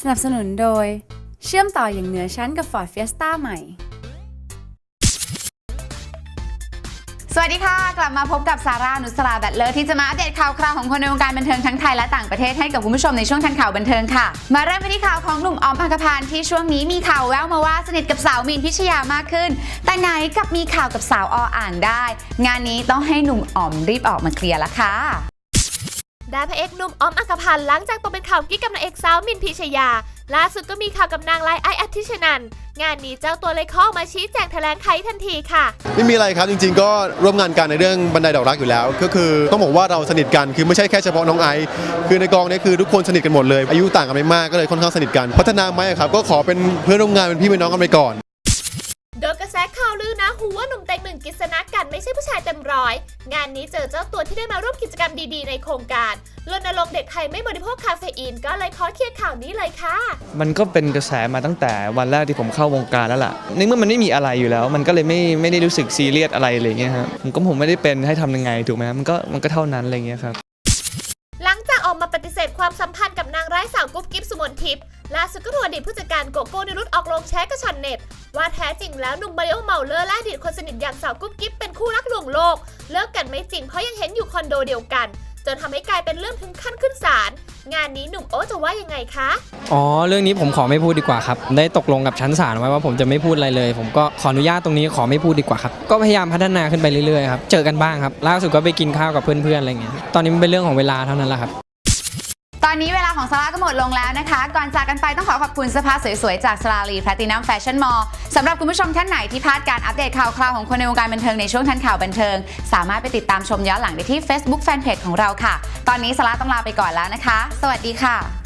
สนับสนุนโดย เชื่อมต่ออย่างเหนือชั้นกับ Ford Fiesta ใหม่ สวัสดีค่ะ กลับมาพบกับซาร่านุสราแบตเลอร์ที่จะมาอัปเดตข่าวคราวของคนในวงการบันเทิงทั้งไทยและต่างประเทศให้กับคุณผู้ชมในช่วงทันข่าวบันเทิงค่ะ มาเริ่มกันที่ข่าวของหนุ่มออมอักพานที่ช่วงนี้มีข่าวแววมาว่าสนิทกับสาวมีนพิชยามากขึ้น แต่ไหนกับมีข่าวกับสาวออ่างได้ งานนี้ต้องให้หนุ่มออมรีบออกมาเคลียร์ละค่ะ ด้านพระเอกหนุ่มออมอักพันธ์หลังจากตกเป็นข่าวกิ๊กกับนางเอกสาวมินพิชยา ล่าสุดก็มีข่าวกับนางไลไออัธชนัน งานนี้เจ้าตัวเลยข้ามาชี้แจงแถลงไขทันทีค่ะ ไม่มีอะไรครับจริง ๆ ก็ร่วมงานกันในเรื่องบันไดดอกรักอยู่แล้ว ก็คือต้องบอกว่าเราสนิทกันคือไม่ใช่แค่เฉพาะน้องไอซ์คือในกองเนี้คือทุกคนสนิทกันหมดเลย อายุต่างกันไม่มากก็เลยค่อนข้างสนิทกันพัฒนาไหมครับก็ขอเป็นเพื่อนร่วมงานเป็นพี่เป็นน้องกันไปก่อน เต็งหนึ่งกิษณะกันไม่ใช่ผู้ชายเต็มร้อย งานนี้เจอเจ้าตัวที่ได้มาร่วมกิจกรรมดีๆ ในโครงการรณรงค์เด็กไทยไม่บริโภคคาเฟอีน ก็เลยขอเคลียร์ข่าวนี้เลยค่ะ มันก็เป็นกระแสมาตั้งแต่วันแรกที่ผมเข้าวงการแล้วล่ะในเมื่อมันไม่มีอะไรอยู่แล้ว มันก็เลยไม่ไม่ได้รู้สึกซีเรียสอะไรอะไรเงี้ยครับผมก็ผมไม่ได้เป็นให้ทำยังไงถูกไหมมันก็มันก็เท่านั้นอะไรเงี้ยครับ ออกมาปฏิเสธความสัมพันธ์กับนางร้ายสาวกุ๊บกิ๊บสุมนทิพย์ล่าสุดก็ถูกอดีตผู้จัดการโกโก้นิรุตออกโรงแชร์กับชันเน็ต ว่าแท้จริงแล้วหนุ่มมาริโอเมาเลอร์และอดีตคนสนิทอย่างสาวกุ๊บกิ๊บเป็นคู่รักลวงโลก เลิกกันไม่จริงเพราะยังเห็นอยู่คอนโดเดียวกัน จนทำให้กลายเป็นเรื่องถึงขั้นขึ้นศาลงานนี้หนุ่มโอ๊ตจะว่ายังไงคะ อ๋อ เรื่องนี้ผมขอไม่พูดดีกว่าครับ ได้ตกลงกับชั้นศาลไว้ว่าผมจะไม่พูดอะไรเลย ผมก็ขออนุญาตตรงนี้ขอไม่พูดดีกว่าครับ ก็พยายามพัฒนาขึ้นไปเรื่อยๆครับ เจอกันบ้างครับ ล่าสุดก็ไปกินข้าวกับเพื่อนๆอะไรเงี้ย ตอนนี้มันเป็นเรื่องของเวลาเท่านั้นแหละครับ อนนี้เวลาของสลาก็หมดลงแล้วนะคะ ก่อนจากกันไปต้องขอขอบคุณเสื้อผ้าสวยๆ จากสลาลีแพลตินัมแฟชั่นมอลล์สำหรับคุณผู้ชมท่านไหนที่พลาดการอัปเดตข่าวคราวของคนในวงการบันเทิงในช่วงทันข่าวบันเทิง สามารถไปติดตามชมย้อนหลังได้ที่ Facebook Fanpage ของเราค่ะ ตอนนี้สลาต้องลาไปก่อนแล้วนะคะ สวัสดีค่ะ